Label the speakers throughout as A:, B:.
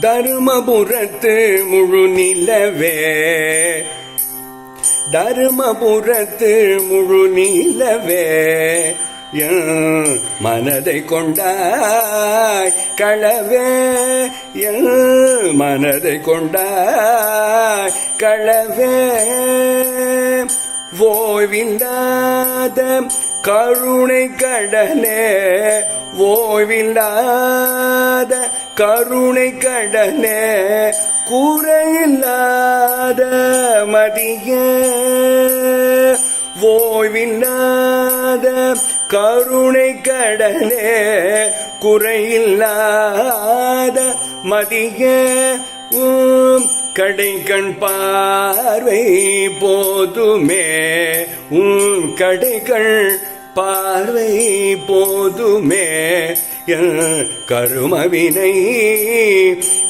A: தருமபுரத்து முழு நிலவே. தருமபுரத்து முழு நிலவே. மனதை கொண்டாய் களவே மனதை கொண்டாய் களவே ஓய்வில்லாத கருணை கடலே ஓய்வில்லாத கருணை கடலே கூறையில்லாத மதிய. ஓய்வில்லாத கருணை கடலே குறையில்லாத மதிய. கடை கண் பார்வை போதுமே உன் கடைகள் பார்வை போதுமே. என் கருமவினை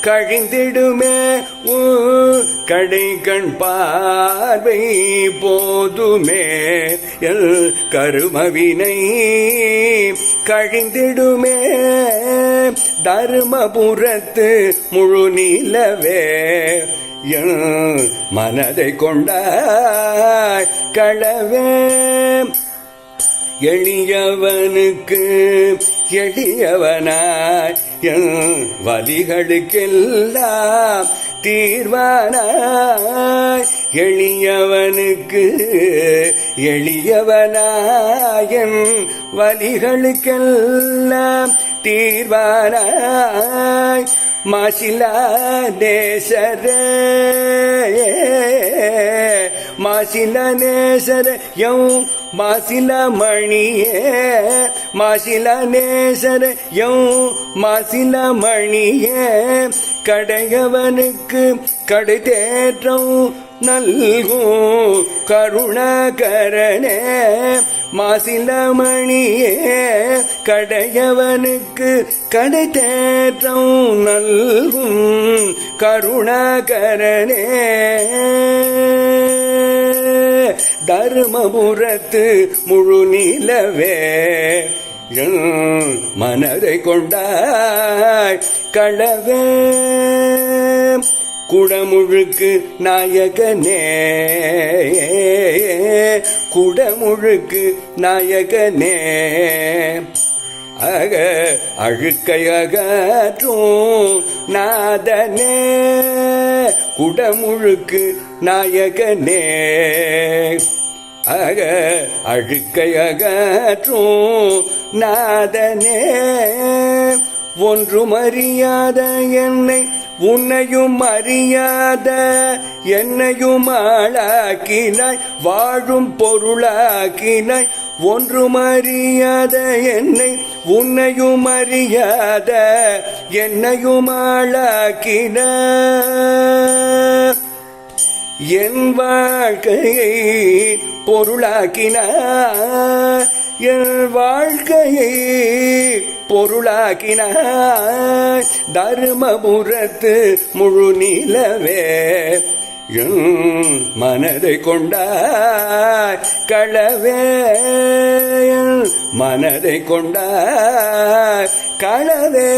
A: கழிந்திடுமே. உன் கடை கண் பார்வை போதுமே. எல் கருமவினை கழிந்திடுமே. தருமபுரத்து முழு நிலவே. என் மனதை கொண்டாய் களவே எளியவனுக்கு எளியவனாய் என் வலிகளுக்கெல்லாம் தீர்வானாய். எளியவனுக்கு எளியவனாய் என் வலிகளுக்கெல்லாம் தீர்வானாய். மாசிலா நேசரே மாசில நேசர யௌ மாசில மணியே மாசில நேசர யோ மாசில மணியே கடையவனுக்கு கடுதேற்றம் நல்கும் கருணாகரனே. மாசிலமணியே கடையவனுக்கு கடுதேற்றம் நல்கும் கருணாகரனே. தர்மபுரத்து முழு நிலவே. மனதை கொண்டாய் களவே குடமுழுக்கு நாயகனே. குடமுழுக்கு நாயகனே. அக அழுக்கை அகற்றும் நாதனே. குடமுழுக்கு நாயகனே அக அழுக்கை அகற்றும் நாதனே ஒன்றும் அறியாத என்னை உன்னையும் அறியாத என்னையும் ஆளாக்கினாய் வாழும் பொருளாக்கினாய் ஒன்றும் அறியாத என்னை உன்னையும் அறியாத என்னையும் ஆளாக்கினாய் என் வாழ்க்கையை பொருளாக்கினார். என் வாழ்க்கையை பொருளாக்கினார். தர்மபுரத்து முழு நிலவே மனதை கொண்டாய் களவே மனதை கொண்டாய் களவே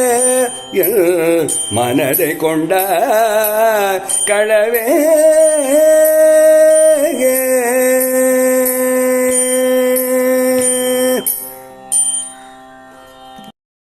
A: என் மனதை கொண்டாய் களவே